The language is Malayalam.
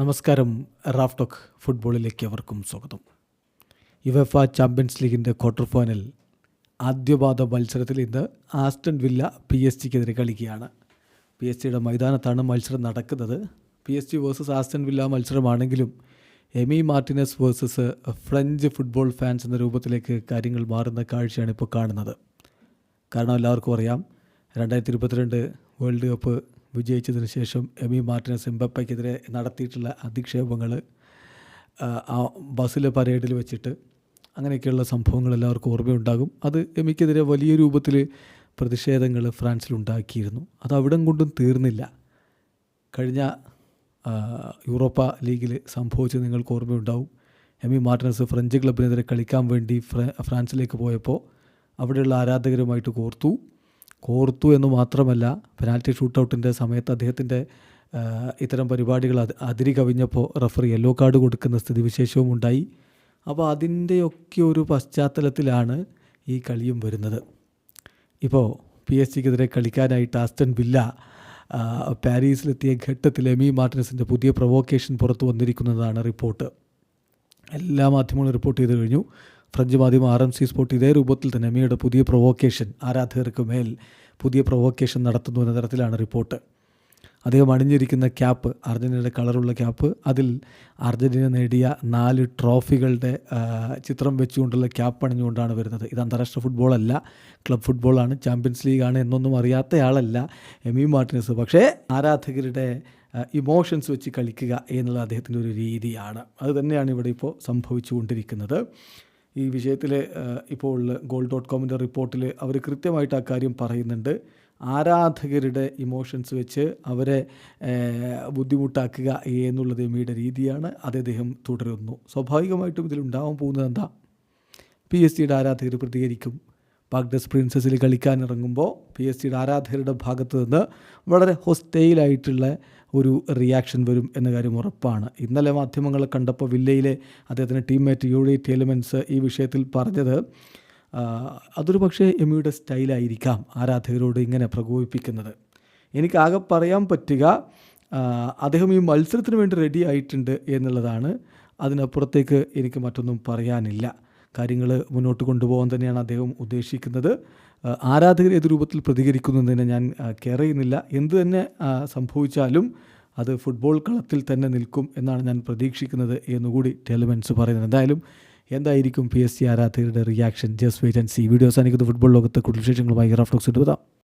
നമസ്കാരം റാഫ്ടോക്ക് ഫുട്ബോളിലേക്ക് അവർക്കും സ്വാഗതം. യുവഫ ചാമ്പ്യൻസ് ലീഗിന്റെ ക്വാർട്ടർ ഫൈനൽ ആദ്യപാദ മത്സരത്തിൽ ഇന്ന് ആസ്റ്റൺ വില്ല പി എസ് ജിക്കെതിരെ കളിക്കുകയാണ്. പി എസ് ജിയുടെ മൈതാനത്താണ് മത്സരം നടക്കുന്നത്. P S G versus Aston Villa മത്സരമാണെങ്കിലും Emi Martinez versus French football fans എന്ന രൂപത്തിലേക്ക് കാര്യങ്ങൾ മാറുന്ന കാഴ്ചയാണ് ഇപ്പോൾ കാണുന്നത്. കാരണം എല്ലാവർക്കും അറിയാം രണ്ടായിരത്തി ഇരുപത്തിരണ്ട് വേൾഡ് കപ്പ് വിജയിച്ചതിന് ശേഷം എമി മാർട്ടിനസ് എംബപ്പയ്ക്കെതിരെ നടത്തിയിട്ടുള്ള അധിക്ഷേപങ്ങൾ ആ ബസ്സിലെ പരേഡിൽ വെച്ചിട്ട് അങ്ങനെയൊക്കെയുള്ള സംഭവങ്ങൾ എല്ലാവർക്കും ഓർമ്മയുണ്ടാകും. അത് എമിക്കെതിരെ വലിയ രൂപത്തിൽ പ്രതിഷേധങ്ങൾ ഫ്രാൻസിലുണ്ടാക്കിയിരുന്നു. അത് അവിടം കൊണ്ടും തീർന്നില്ല. കഴിഞ്ഞ യൂറോപ്പ ലീഗിൽ സംഭവിച്ചത് നിങ്ങൾക്ക് ഓർമ്മയുണ്ടാവും. എമി മാർട്ടിനസ് ഫ്രഞ്ച് ക്ലബിനെതിരെ കളിക്കാൻ വേണ്ടി ഫ്രാൻസിലേക്ക് പോയപ്പോൾ അവിടെയുള്ള ആരാധകരുമായിട്ട് കോർത്തു. കോർത്തു എന്ന് മാത്രമല്ല പെനാൽറ്റി ഷൂട്ടൗട്ടിന്റെ സമയത്ത് അദ്ദേഹത്തിന്റെ ഇത്തരം പരിപാടികൾ അത് അതിരി കവിഞ്ഞപ്പോൾ റഫറി യെല്ലോ കാർഡ് കൊടുക്കുന്ന സ്ഥിതിവിശേഷവും ഉണ്ടായി. അപ്പോൾ അതിന്റെയൊക്കെ ഒരു പശ്ചാത്തലത്തിലാണ് ഈ കളിയും വരുന്നത്. ഇപ്പോൾ പി എസ് ജിക്കെതിരെ കളിക്കാനായിട്ട് ആസ്റ്റൺ ബില്ല പാരീസിലെത്തിയ ഘട്ടത്തിൽ എമി മാർട്ടിനസിന്റെ പുതിയ പ്രൊവോക്കേഷൻ പുറത്തു വന്നിരിക്കുന്നതാണ് റിപ്പോർട്ട്. എല്ലാ മാധ്യമങ്ങളും റിപ്പോർട്ട് ചെയ്ത് കഴിഞ്ഞു. ഫ്രഞ്ച് മാധ്യമം ആർ എം സി സ്പോർട്ട് ഇതേ രൂപത്തിൽ തന്നെ മീയുടെ പുതിയ പ്രൊവോക്കേഷൻ ആരാധകർക്ക് മേൽ പുതിയ പ്രൊവോക്കേഷൻ നടത്തുന്നു എന്ന തരത്തിലാണ് റിപ്പോർട്ട്. അദ്ദേഹം അണിഞ്ഞിരിക്കുന്ന ക്യാപ്പ് അർജന്റീനയുടെ കളറുള്ള ക്യാപ്പ് അതിൽ അർജന്റീന നേടിയ നാല് ട്രോഫികളുടെ ചിത്രം വെച്ചുകൊണ്ടുള്ള ക്യാപ്പ് അണിഞ്ഞുകൊണ്ടാണ് വരുന്നത്. ഇത് അന്താരാഷ്ട്ര ഫുട്ബോളല്ല ക്ലബ് ഫുട്ബോളാണ് ചാമ്പ്യൻസ് ലീഗാണ് എന്നൊന്നും അറിയാത്തയാളല്ല എമി മാർട്ടിനസ്. പക്ഷേ ആരാധകരുടെ ഇമോഷൻസ് വെച്ച് കളിക്കുക എന്നുള്ള അദ്ദേഹത്തിന്റെ ഒരു രീതിയാണ്. അത് തന്നെയാണ് ഇവിടെ ഇപ്പോൾ സംഭവിച്ചുകൊണ്ടിരിക്കുന്നത്. ഈ വിഷയത്തിൽ ഇപ്പോൾ ഗോൾഡ് ഡോട്ട് കോമിന്റെ റിപ്പോർട്ടിൽ അവർ കൃത്യമായിട്ട് ആ കാര്യം പറയുന്നുണ്ട്. ആരാധകരുടെ ഇമോഷൻസ് വെച്ച് അവരെ ബുദ്ധിമുട്ടാക്കുക എന്നുള്ളത് എമ്മിയുടെ രീതിയാണ്. അത് അദ്ദേഹം തുടരുന്നു. സ്വാഭാവികമായിട്ടും ഇതിലുണ്ടാവാൻ പോകുന്നത് എന്താ? പി എസ് സിയുടെ ആരാധകർ പ്രതികരിക്കും. ബാഗ്ഡസ് പ്രിൻസസിൽ കളിക്കാനിറങ്ങുമ്പോൾ പി എസ് സിയുടെ ആരാധകരുടെ ഭാഗത്ത് നിന്ന് വളരെ ഹൊസ്റ്റൈലായിട്ടുള്ള ഒരു റിയാക്ഷൻ വരും എന്ന കാര്യം ഉറപ്പാണ്. ഇന്നലെ മാധ്യമങ്ങൾ കണ്ടപ്പോൾ വില്ലയിലെ അദ്ദേഹത്തിന്റെ ടീംമേറ്റ് ഡി എലിമെൻസ് ഈ വിഷയത്തിൽ പറഞ്ഞത് അതൊരു പക്ഷേ എമിയുടെ സ്റ്റൈലായിരിക്കാം ആരാധകരോട് ഇങ്ങനെ പ്രകോപിപ്പിക്കുന്നത്. എനിക്കാകെ പറയാൻ പറ്റുക അദ്ദേഹം ഈ മത്സരത്തിന് വേണ്ടി റെഡി ആയിട്ടുണ്ട് എന്നുള്ളതാണ്. അതിനപ്പുറത്തേക്ക് എനിക്ക് മറ്റൊന്നും പറയാനില്ല. കാര്യങ്ങൾ മുന്നോട്ട് കൊണ്ടുപോകാൻ തന്നെയാണ് അദ്ദേഹം ഉദ്ദേശിക്കുന്നത്. ആരാധകർ ഏത് രൂപത്തിൽ പ്രതികരിക്കുന്നതിനെ ഞാൻ കെയർ ചെയ്യുന്നില്ല. എന്ത് തന്നെ സംഭവിച്ചാലും അത് ഫുട്ബോൾ കളത്തിൽ തന്നെ നിൽക്കും എന്നാണ് ഞാൻ പ്രതീക്ഷിക്കുന്നത് എന്നുകൂടി ടെലിമെൻസ് പറയുന്നത് എന്തായാലും എന്തായിരിക്കും പി എസ് സി ആരാധകരുടെ reaction just wait and see. Video അവസാനിക്കുന്ന. ഫുട്ബോൾ ലോകത്ത് കൂടുതൽ വിശേഷങ്ങളുമായി റാഫ്റ്റോക്സ് എടുത്താം